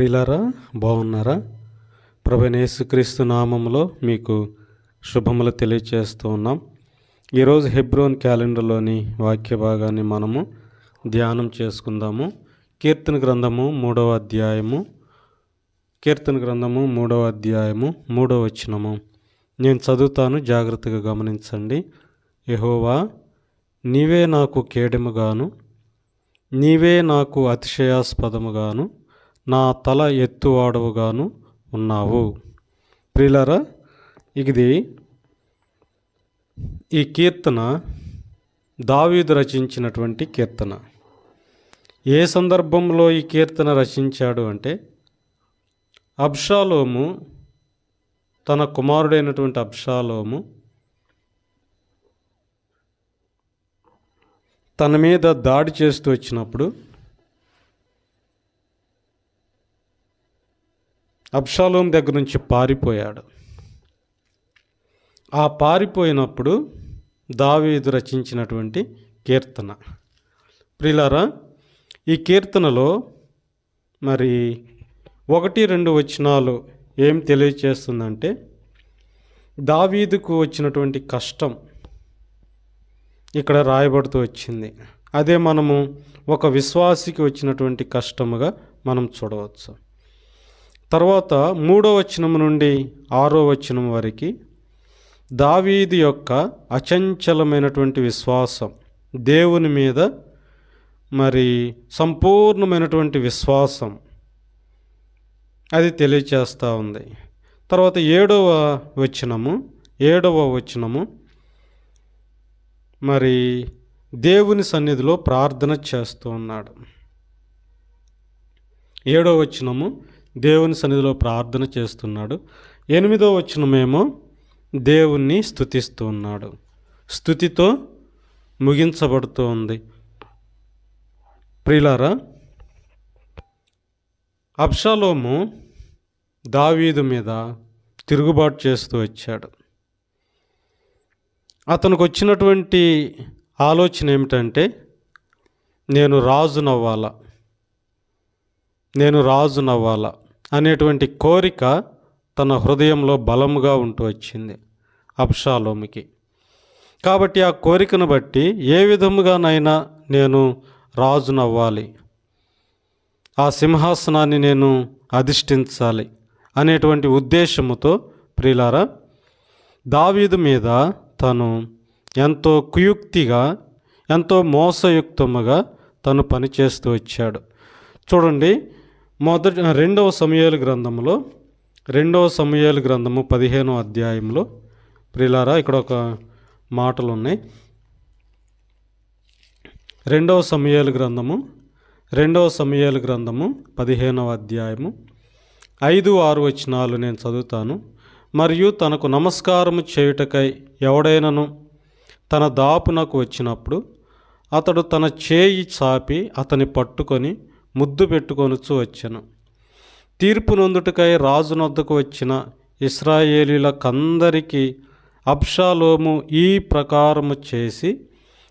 ప్రియులారా బాగున్నారా? ప్రభనేసుక్రీస్తు నామంలో మీకు శుభములు తెలియచేస్తూ ఉన్నాం. ఈరోజు హెబ్రోన్ క్యాలెండర్లోని వాక్య భాగాన్ని మనము ధ్యానం చేసుకుందాము. కీర్తన గ్రంథము మూడవ అధ్యాయము. కీర్తన గ్రంథము మూడవ అధ్యాయము మూడవ వచనము. నేను చదువుతాను జాగ్రత్తగా గమనించండి. యెహోవా నీవే నాకు కేడెముగాను నీవే నాకు అతిశయాస్పదముగాను నా తల ఎత్తువాడవుగాను ఉన్నావు. ప్రిలరా ఇది ఈ కీర్తన దావీదు రచించినటువంటి కీర్తన. ఏ సందర్భంలో ఈ కీర్తన రచించాడు అంటే అబ్షాలోము తన కుమారుడైనటువంటి అబ్షాలోము తన మీద దాడి చేస్తూ వచ్చినప్పుడు అబ్షాలోం దగ్గర నుంచి పారిపోయాడు. ఆ పారిపోయినప్పుడు దావీదు రచించినటువంటి కీర్తన. ప్రిలారా ఈ కీర్తనలో మరి ఒకటి రెండు వచనాలు ఏం తెలియచేస్తుందంటే దావీదుకు వచ్చినటువంటి కష్టం ఇక్కడ రాయబడుతూ వచ్చింది. అదే మనము ఒక విశ్వాసికి వచ్చినటువంటి కష్టముగా మనం చూడవచ్చు. తర్వాత మూడో వచనం నుండి ఆరో వచనం వరకు దావీది యొక్క అచంచలమైనటువంటి విశ్వాసం దేవుని మీద మరి సంపూర్ణమైనటువంటి విశ్వాసం అది తెలియచేస్తూ ఉంది. తర్వాత ఏడవ వచనము ఏడవ వచనము మరి దేవుని సన్నిధిలో ప్రార్థన చేస్తూ ఉన్నాడు. ఏడవ వచనము దేవుని సన్నిధిలో ప్రార్థన చేస్తున్నాడు. ఎనిమిదో వచనమేమో దేవుణ్ణి స్థుతిస్తూ ఉన్నాడు స్థుతితో ముగించబడుతూ ఉంది ప్రియులారా అబ్షాలోము దావీదు మీద తిరుగుబాటు చేస్తూ వచ్చాడు. అతనికి వచ్చినటువంటి ఆలోచన ఏమిటంటే నేను రాజునవ్వాలా నేను రాజునవ్వాలా అనేటువంటి కోరిక తన హృదయంలో బలముగా ఉంటూ వచ్చింది అబ్షాలోమికి. కాబట్టి ఆ కోరికను బట్టి ఏ విధముగానైనా నేను రాజునవ్వాలి ఆ సింహాసనాన్ని నేను అధిష్ఠించాలి అనేటువంటి ఉద్దేశముతో ప్రియులారా దావీదు మీద తను ఎంతో కుయుక్తిగా ఎంతో మోసయుక్తముగా తను పనిచేస్తూ వచ్చాడు. చూడండి మొదటి రెండవ సమయాల గ్రంథంలో రెండవ సమయాల గ్రంథము పదిహేనో అధ్యాయంలో ప్రిలారా ఇక్కడ ఒక మాటలు ఉన్నాయి రెండవ సమయాల గ్రంథము రెండవ సమయాల గ్రంథము పదిహేనవ అధ్యాయము ఐదు ఆరు వచనాలు నేను చదువుతాను. మరియు తనకు నమస్కారము చేయుటకై ఎవడైనను తన దాపునకు వచ్చినప్పుడు అతడు తన చేయి చాపి అతని పట్టుకొని ముద్దు పెట్టుకొనుచు వచ్చెను. తీర్పు నొందుటకై రాజునొద్దకు వచ్చిన ఇస్రాయేలీలకందరికీ అబ్షాలోము ఈ ప్రకారము చేసి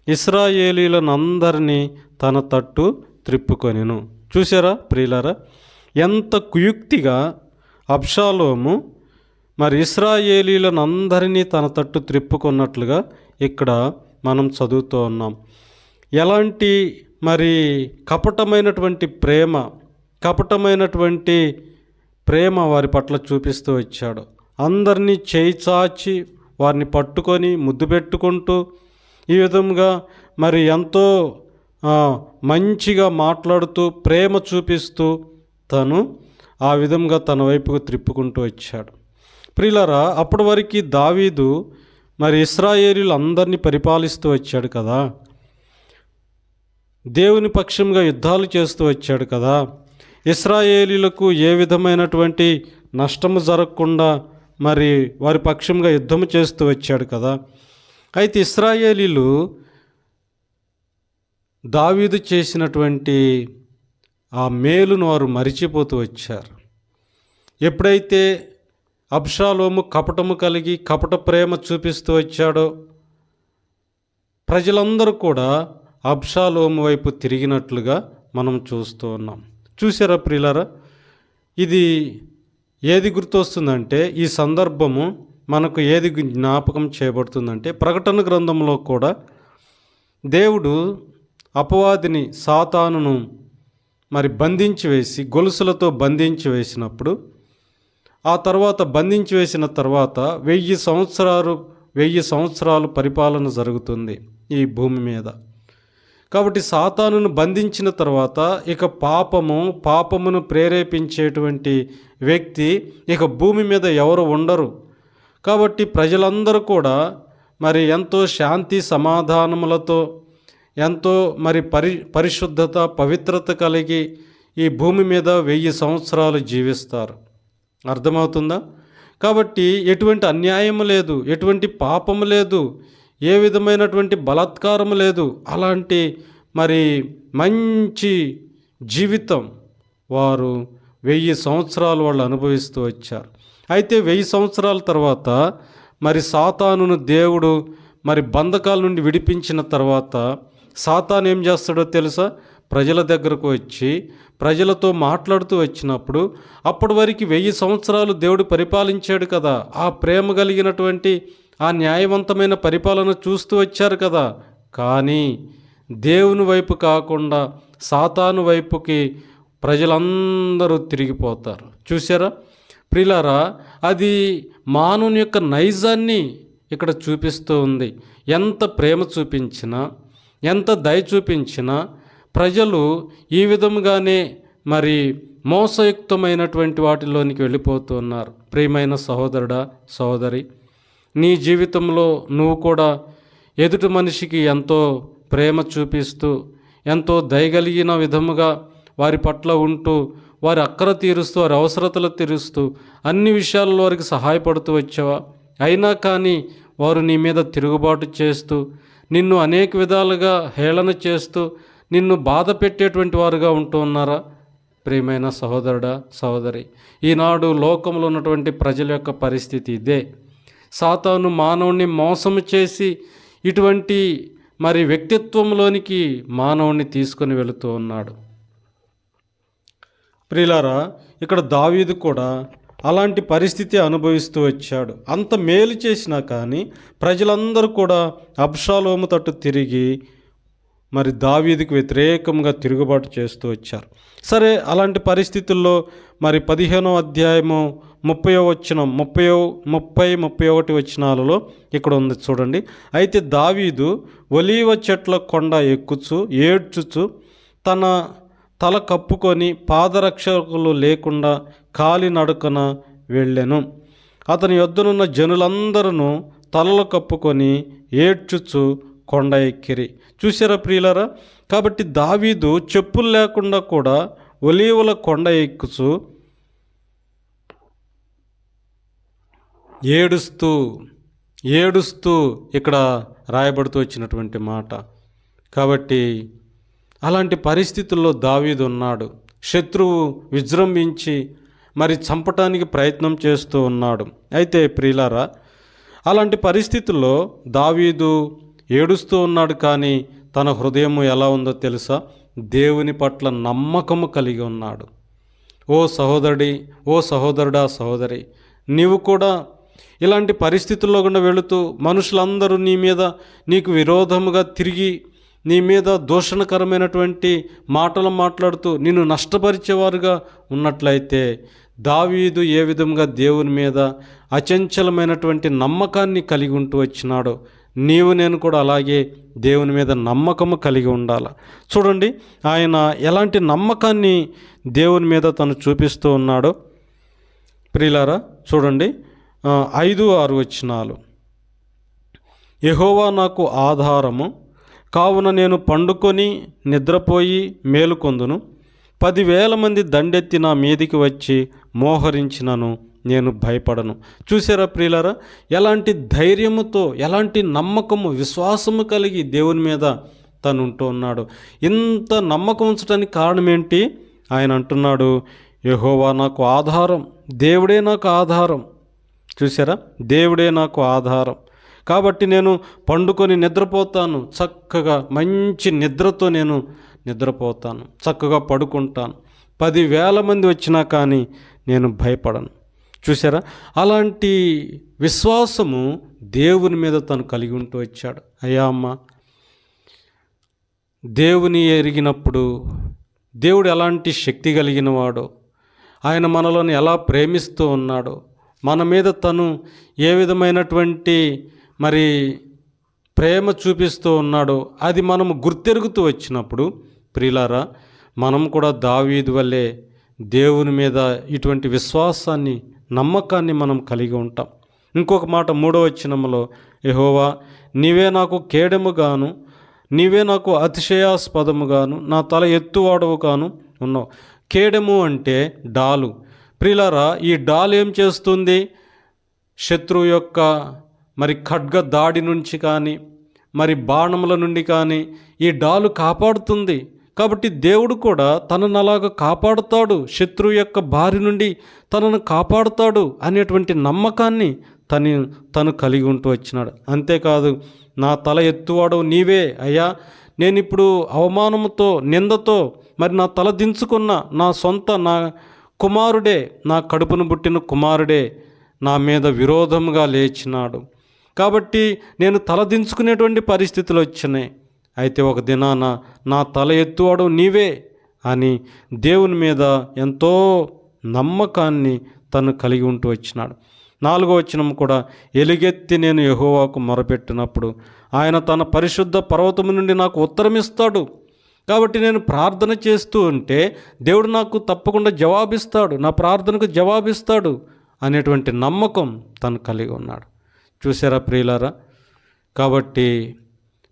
ఇస్రాయేలీలనందరినీ తన తట్టు త్రిప్పుకొనిను. చూసారా ప్రియులరా? ఎంత కుయుక్తిగా అబ్షాలోము మరి ఇస్రాయేలీలనందరినీ తన తట్టు త్రిప్పుకున్నట్లుగా ఇక్కడ మనం చదువుతూ ఉన్నాం. ఎలాంటి మరి కపటమైనటువంటి ప్రేమ కపటమైనటువంటి ప్రేమ వారి పట్ల చూపిస్తూ వచ్చాడు. అందరినీ చేయి చాచి వారిని పట్టుకొని ముద్దు పెట్టుకుంటూ ఈ విధంగా మరి ఎంతో మంచిగా మాట్లాడుతూ ప్రేమ చూపిస్తూ తను ఆ విధంగా తన వైపుకు త్రిప్పుకుంటూ వచ్చాడు. ప్రియులరా అప్పటి వరకు దావీదు మరి ఇస్రాయేలీలు అందరినీ పరిపాలిస్తూ వచ్చాడు కదా. దేవుని పక్షంగా యుద్ధాలు చేస్తూ వచ్చాడు కదా. ఇస్రాయేలీలకు ఏ విధమైనటువంటి నష్టము జరగకుండా మరి వారి పక్షంగా యుద్ధము చేస్తూ వచ్చాడు కదా. అయితే ఇస్రాయేలీలు దావీదు చేసినటువంటి ఆ మేలును వారు మరిచిపోతూ వచ్చారు. ఎప్పుడైతే అబ్షాలోము కపటము కలిగి కపట ప్రేమ చూపిస్తూ వచ్చాడో ప్రజలందరూ కూడా అబ్షాలోము వైపు తిరిగినట్లుగా మనం చూస్తూ ఉన్నాం. చూసారా ప్రియులరా? ఇది ఏది గుర్తొస్తుందంటే ఈ సందర్భము మనకు ఏది జ్ఞాపకం చేయబడుతుందంటే ప్రకటన గ్రంథంలో కూడా దేవుడు అపవాదిని సాతానును మరి బంధించి వేసి గొలుసులతో బంధించి వేసినప్పుడు ఆ తర్వాత బంధించి వేసిన తర్వాత వెయ్యి సంవత్సరాలు వెయ్యి సంవత్సరాలు పరిపాలన జరుగుతుంది ఈ భూమి మీద. కాబట్టి సాతానును బంధించిన తర్వాత ఇక పాపము పాపమును ప్రేరేపించేటువంటి వ్యక్తి ఇక భూమి మీద ఎవరు ఉండరు. కాబట్టి ప్రజలందరూ కూడా మరి ఎంతో శాంతి సమాధానములతో ఎంతో మరి పరి పరిశుద్ధత పవిత్రత కలిగి ఈ భూమి మీద వెయ్యి సంవత్సరాలు జీవిస్తారు. అర్థమవుతుందా? కాబట్టి ఎటువంటి అన్యాయం లేదు ఎటువంటి పాపము లేదు. ఏ విధమైనటువంటి బలాత్కారం లేదు. అలాంటి మరి మంచి జీవితం వారు వెయ్యి సంవత్సరాలు వాళ్ళు అనుభవిస్తూ వచ్చారు. అయితే వెయ్యి సంవత్సరాల తర్వాత మరి సాతానును దేవుడు మరి బంధకాల నుండి విడిపించిన తర్వాత సాతాను ఏం చేస్తాడో తెలుసా? ప్రజల దగ్గరకు వచ్చి ప్రజలతో మాట్లాడుతూ వచ్చినప్పుడు అప్పటి వరకు వెయ్యి సంవత్సరాలు దేవుడు పరిపాలించాడు కదా. ఆ ప్రేమ కలిగినటువంటి ఆ న్యాయవంతమైన పరిపాలన చూస్తూ వచ్చారు కదా. కానీ దేవుని వైపు కాకుండా సాతాను వైపుకి ప్రజలందరూ తిరిగిపోతారు. చూసారా ప్రిలారా అది మానవుని యొక్క నైజాన్ని ఇక్కడ చూపిస్తూ ఉంది. ఎంత ప్రేమ చూపించినా ఎంత దయ చూపించినా ప్రజలు ఈ విధముగానే మరి మోసయుక్తమైనటువంటి వాటిలోనికి వెళ్ళిపోతూ ఉన్నారు ప్రియమైన సహోదరుడా సహోదరి నీ జీవితంలో నువ్వు కూడా ఎదుటి మనిషికి ఎంతో ప్రేమ చూపిస్తూ ఎంతో దయగలిగిన విధముగా వారి పట్ల ఉంటూ వారి అక్కర తీరుస్తూ వారి అవసరతలు తీరుస్తూ అన్ని విషయాల్లో వారికి సహాయపడుతూ వచ్చావా? అయినా కానీ వారు నీ మీద తిరుగుబాటు చేస్తూ నిన్ను అనేక విధాలుగా హేళన చేస్తూ నిన్ను బాధ పెట్టేటువంటి వారుగా ఉంటూ ఉన్నారా? ప్రియమైన సహోదరుడా సహోదరి ఈనాడు లోకంలో ఉన్నటువంటి ప్రజల యొక్క పరిస్థితి ఇదే. సాతాను మానవుణ్ణి మోసం చేసి ఇటువంటి మరి వ్యక్తిత్వంలోనికి మానవుణ్ణి తీసుకొని వెళుతూ ఉన్నాడు. ప్రిలారా ఇక్కడ దావీదు కూడా అలాంటి పరిస్థితి అనుభవిస్తూ వచ్చాడు. అంత మేలు చేసినా కానీ ప్రజలందరూ కూడా అబ్షాలోము తట్టు తిరిగి మరి దావీదికి వ్యతిరేకంగా తిరుగుబాటు చేస్తూ వచ్చారు. సరే అలాంటి పరిస్థితుల్లో మరి పదిహేనో అధ్యాయము ముప్పయో వచ్చిన ముప్పయో ముప్పై ముప్పై ఒకటి వచ్చినాలలో ఇక్కడ ఉంది చూడండి. అయితే దావీదు ఒలీవ చెట్ల కొండ ఎక్కుచు ఏడ్చుచు తన తల కప్పుకొని పాదరక్షకులు లేకుండా కాలినడుకన వెళ్ళెను. అతని యొద్దనున్న జనులందరూ తలలు కప్పుకొని ఏడ్చుచు కొండ ఎక్కిరి. చూసారా ప్రియులరా? కాబట్టి దావీదు చెప్పులు లేకుండా కూడా ఒలీవల కొండ ఎక్కుచు ఏడుస్తూ ఏడుస్తూ ఇక్కడ రాయబడుతూ వచ్చినటువంటి మాట. కాబట్టి అలాంటి పరిస్థితుల్లో దావీదు ఉన్నాడు. శత్రువు విజృంభించి మరి చంపటానికి ప్రయత్నం చేస్తూ ఉన్నాడు. అయితే ప్రియులారా అలాంటి పరిస్థితుల్లో దావీదు ఏడుస్తూ ఉన్నాడు కానీ తన హృదయం ఎలా ఉందో తెలుసా? దేవుని పట్ల నమ్మకము కలిగి ఉన్నాడు. ఓ సహోదరుడి ఓ సహోదరుడా సహోదరి నీవు కూడా ఇలాంటి పరిస్థితుల్లో గుండా వెళుతూ మనుషులందరూ నీ మీద నీకు విరోధముగా తిరిగి నీ మీద దూషణకరమైనటువంటి మాటలు మాట్లాడుతూ నిన్ను నష్టపరిచేవారుగా ఉన్నట్లయితే దావీదు ఏ విధంగా దేవుని మీద అచంచలమైనటువంటి నమ్మకాన్ని కలిగి ఉంటూ వచ్చినాడో నీవు నేను కూడా అలాగే దేవుని మీద నమ్మకము కలిగి ఉండాల. చూడండి ఆయన ఎలాంటి నమ్మకాన్ని దేవుని మీద తను చూపిస్తూ ఉన్నాడో. ప్రియులారా చూడండి ఐదు ఆరు వచ్చినాలు యహోవా నాకు ఆధారము కావున నేను పండుకొని నిద్రపోయి మేలుకొందును. పదివేల మంది దండెత్తి నా మీదికి వచ్చి మోహరించినను నేను భయపడను. చూసారా ప్రియులారా? ఎలాంటి ధైర్యముతో ఎలాంటి నమ్మకము విశ్వాసము కలిగి దేవుని మీద తను ఉంటూ ఉన్నాడు. ఇంత నమ్మకం ఉంచడానికి కారణం ఏంటి? ఆయన అంటున్నాడు యహోవా నాకు ఆధారం దేవుడే నాకు ఆధారం చూసారా దేవుడే నాకు ఆధారం. కాబట్టి నేను పండుకొని నిద్రపోతాను. చక్కగా మంచి నిద్రతో నేను నిద్రపోతాను. చక్కగా పడుకుంటాను. పదివేల మంది వచ్చినా కానీ నేను భయపడను. చూసారా అలాంటి విశ్వాసము దేవుని మీద తను కలిగి ఉంటూ వచ్చాడు. అయ్యా అమ్మ దేవుని ఎరిగినప్పుడు దేవుడు ఎలాంటి శక్తి కలిగినవాడో ఆయన మనలోని ఎలా ప్రేమిస్తూ ఉన్నాడో మన మీద తను ఏ విధమైనటువంటి మరి ప్రేమ చూపిస్తూ ఉన్నాడో అది మనము గుర్తెరుగుతూ వచ్చినప్పుడు ప్రియులారా మనం కూడా దావీదు వల్లే దేవుని మీద ఇటువంటి విశ్వాసాన్ని నమ్మకాన్ని మనం కలిగి ఉంటాం. ఇంకొక మాట మూడో వచ్చినములో యహోవా నీవే నాకు కేడెముగాను నీవే నాకు అతిశయాస్పదముగాను నా తల ఎత్తువాడవు గాను ఉన్నావు. కేడెము అంటే డాలు. ప్రిలరా ఈ డాల్ ఏం చేస్తుంది? శత్రువు యొక్క మరి ఖడ్గ దాడి నుంచి కానీ మరి బాణముల నుండి కానీ ఈ డాలు కాపాడుతుంది. కాబట్టి దేవుడు కూడా తనను అలాగ కాపాడుతాడు. శత్రువు యొక్క బారి నుండి తనను కాపాడుతాడు అనేటువంటి నమ్మకాన్ని తను తను కలిగి ఉంటూ వచ్చినాడు. అంతేకాదు నా తల ఎత్తువాడు నీవే. అయ్యా నేను ఇప్పుడు అవమానముతో నిందతో మరి నా తల దించుకున్న నా సొంత నా కుమారుడే నా కడుపును పుట్టిన కుమారుడే నా మీద విరోధముగా లేచినాడు. కాబట్టి నేను తలదించుకునేటువంటి పరిస్థితులు వచ్చినాయి. అయితే ఒక దినాన నా తల ఎత్తువాడు నీవే అని దేవుని మీద ఎంతో నమ్మకాన్ని తను కలిగి ఉంటూ వచ్చినాడు. నాలుగో వచనం కూడా ఎలుగెత్తి నేను యహోవాకు మొరపెట్టినప్పుడు ఆయన తన పరిశుద్ధ పర్వతము నుండి నాకు ఉత్తరమిస్తాడు. కాబట్టి నేను ప్రార్థన చేస్తూ ఉంటే దేవుడు నాకు తప్పకుండా జవాబిస్తాడు నా ప్రార్థనకు జవాబిస్తాడు అనేటువంటి నమ్మకం తను కలిగి ఉన్నాడు. చూసారా ప్రియులారా? కాబట్టి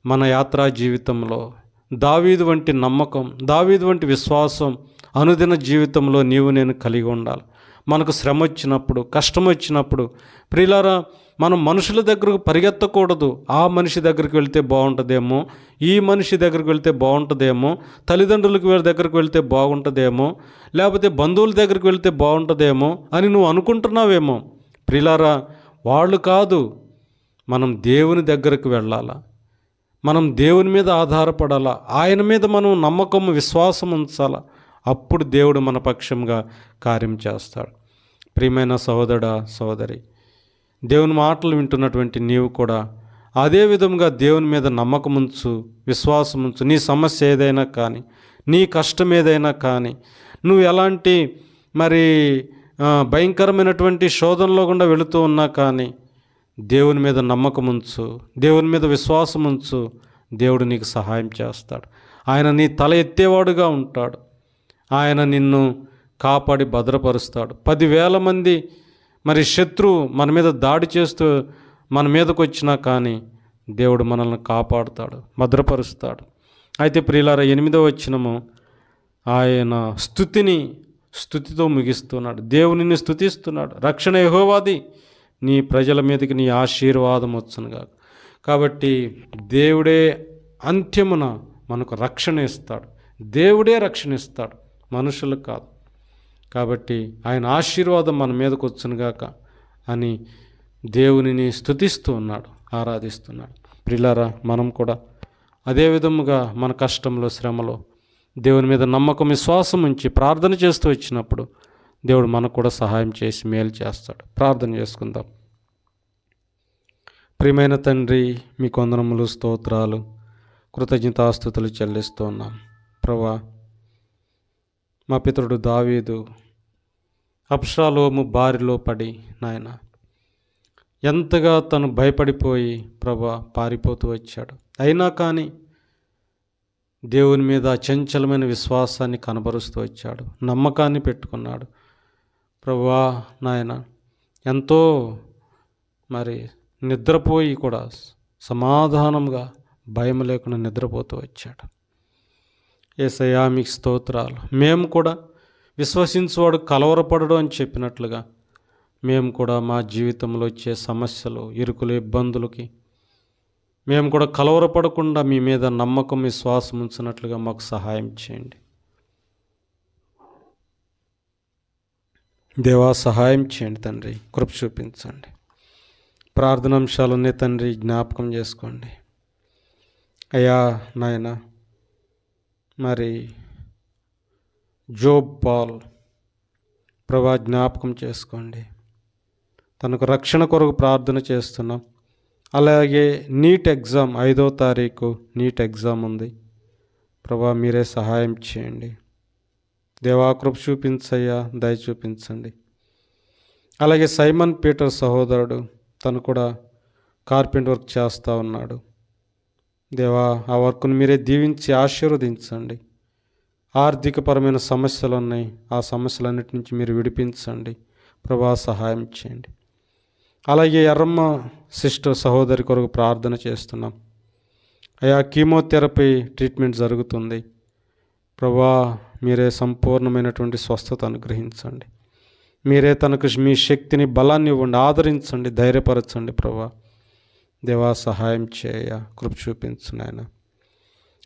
మన యాత్రా జీవితంలో దావీదు వంటి నమ్మకం దావీదు వంటి విశ్వాసం అనుదిన జీవితంలో నీవు నేను కలిగి ఉండాలి. మనకు శ్రమ వచ్చినప్పుడు కష్టం వచ్చినప్పుడు ప్రియులారా మనం మనుషుల దగ్గరకు పరిగెత్తకూడదు. ఆ మనిషి దగ్గరికి వెళ్తే బాగుంటుందేమో ఈ మనిషి దగ్గరికి వెళ్తే బాగుంటుందేమో తల్లిదండ్రులకు వీళ్ళ దగ్గరికి వెళ్తే బాగుంటుందేమో లేకపోతే బంధువుల దగ్గరికి వెళ్తే బాగుంటుందేమో అని నువ్వు అనుకుంటున్నావేమో? ప్రిలారా వాళ్ళు కాదు. మనం దేవుని దగ్గరకు వెళ్ళాలా? మనం దేవుని మీద ఆధారపడాలా? ఆయన మీద మనం నమ్మకం విశ్వాసం ఉంచాలా? అప్పుడు దేవుడు మన పక్షంగా కార్యం చేస్తాడు. ప్రియమైన సహోదరుడా సోదరి దేవుని మాటలు వింటున్నటువంటి నీవు కూడా అదే విధంగా దేవుని మీద నమ్మకం ఉంచు ఉంచు నీ సమస్య ఏదైనా కానీ నీ కష్టం ఏదైనా కానీ నువ్వు ఎలాంటి మరి భయంకరమైనటువంటి శోధనలో గుండా వెళుతూ ఉన్నా కానీ దేవుని మీద నమ్మకం ఉంచు దేవుని మీద విశ్వాసముంచు దేవుడు నీకు సహాయం చేస్తాడు. ఆయన నీ తల ఎత్తేవాడుగా ఉంటాడు. ఆయన నిన్ను కాపాడి భద్రపరుస్తాడు. పదివేల మంది మరి శత్రువు మన మీద దాడి చేస్తూ మన మీదకు వచ్చినా కానీ దేవుడు మనల్ని కాపాడుతాడు భద్రపరుస్తాడు. అయితే ప్రియులార ఎనిమిదో వచ్చినము ఆయన స్థుతిని స్థుతితో ముగిస్తున్నాడు. దేవునిని స్థుతిస్తున్నాడు. రక్షణ యహోవాది నీ ప్రజల మీదకి నీ ఆశీర్వాదం వచ్చునుగా కాబట్టి దేవుడే అంత్యమున మనకు రక్షణ ఇస్తాడు. దేవుడే రక్షణ ఇస్తాడు. మనుషులకు కాదు. కాబట్టి ఆయన ఆశీర్వాదం మన మీదకు వచ్చునుగాక అని దేవునిని స్థుతిస్తూ ఉన్నాడు ఆరాధిస్తున్నాడు. ప్రిలారా మనం కూడా అదే విధముగా మన కష్టంలో శ్రమలో దేవుని మీద నమ్మకం విశ్వాసం ఉంచి ప్రార్థన చేస్తూ వచ్చినప్పుడు దేవుడు మనకు కూడా సహాయం చేసి మేలు చేస్తాడు. ప్రార్థన చేసుకుందాం. ప్రియమైన తండ్రి మీ కొందనములు స్తోత్రాలు. కృతజ్ఞతాస్థుతులు చెల్లిస్తూ ఉన్నాం. ప్రభా మా పితరుడు దావీదు అప్షాలోము బారిలో పడి నాయన. ఎంతగా తను భయపడిపోయి ప్రభా పారిపోతూ వచ్చాడు. అయినా కానీ దేవుని మీద అచంచలమైన విశ్వాసాన్ని కనబరుస్తూ వచ్చాడు. నమ్మకాన్ని పెట్టుకున్నాడు. ప్రభువా నాయన ఎంతో మరి నిద్రపోయి కూడా సమాధానంగా భయం లేకుండా నిద్రపోతూ వచ్చాడు. ఏసయా మీకు స్తోత్రాలు. మేము కూడా విశ్వసించువాడు కలవరపడడు అని చెప్పినట్లుగా మేము కూడా మా జీవితంలో వచ్చే సమస్యలు ఇరుకులు ఇబ్బందులకి మేము కూడా కలవరపడకుండా మీ మీద నమ్మకం విశ్వాసం ఉంచినట్లుగా మాకు సహాయం చేయండి. దేవా సహాయం చేయండి తండ్రి. కృప చూపించండి. ప్రార్థనాంశాలన్నీ తండ్రి జ్ఞాపకం చేసుకోండి. అయ్యా నాయనా మరి జోబ్ పాల్ ప్రభా జ్ఞాపకం చేసుకోండి. తనకు రక్షణ కొరకు ప్రార్థన చేస్తున్నాం. అలాగే నీట్ ఎగ్జామ్ ఐదో తారీఖు నీట్ ఎగ్జామ్ ఉంది. ప్రభా మీరే సహాయం చేయండి. దేవాకృప చూపించయ్యా దయ చూపించండి. అలాగే సైమన్ పీటర్ సహోదరుడు తను కూడా కార్పెంట్ వర్క్ చేస్తూ ఉన్నాడు. దేవా ఆ వర్క్ను మీరే దీవించి ఆశీర్వదించండి. ఆర్థికపరమైన సమస్యలు ఉన్నాయి ఆ సమస్యలన్నిటి నుంచి మీరు విడిపించండి. ప్రభా సహాయం చేయండి. అలాగే ఎర్రమ్మ సిస్టర్ సహోదరి కొరకు ప్రార్థన చేస్తున్నాం. అయా కీమోథెరపీ ట్రీట్మెంట్ జరుగుతుంది. ప్రభా మీరే సంపూర్ణమైనటువంటి స్వస్థత అనుగ్రహించండి. మీరే తనకు మీ శక్తిని బలాన్ని ఇవ్వండి. ఆదరించండి ధైర్యపరచండి ప్రభా. దేవా సహాయం చేయ కృప చూపించు నాయన.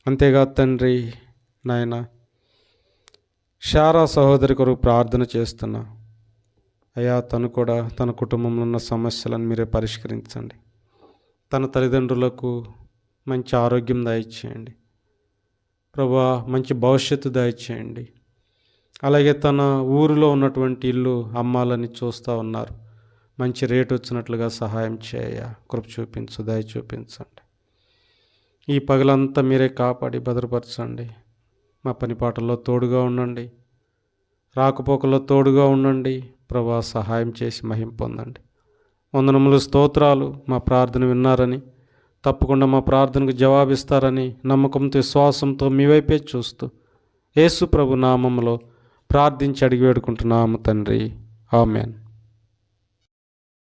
అంతేగా తండ్రి నాయన శారా సహోదరి కొరకు ప్రార్థన చేస్తున్నా. అయ్యా తను కూడా తన కుటుంబంలో ఉన్న సమస్యలను మీరే పరిష్కరించండి. తన తల్లిదండ్రులకు మంచి ఆరోగ్యం దయచేయండి. ప్రభా మంచి భవిష్యత్తు దయచేయండి. అలాగే తన ఊరిలో ఉన్నటువంటి ఇల్లు అమ్మాలని చూస్తూ ఉన్నారు. మంచి రేటు వచ్చినట్లుగా సహాయం చేయ కృప చూపించు దయ చూపించండి. ఈ పగలంతా మీరే కాపాడి భద్రపరచండి. మా పని పాటల్లో తోడుగా ఉండండి. రాకపోకల్లో తోడుగా ఉండండి. ప్రభా సహాయం చేసి మహిం పొందండి. వందనములు స్తోత్రాలు మా ప్రార్థన విన్నారని తప్పకుండా మా ప్రార్థనకు జవాబిస్తారని నమ్మకంతో విశ్వాసంతో మీ వైపే చూస్తూ యేసు ప్రభు నామంలో ప్రార్థించి అడిగి వేడుకుంటున్నాము తండ్రి. ఆమెన్.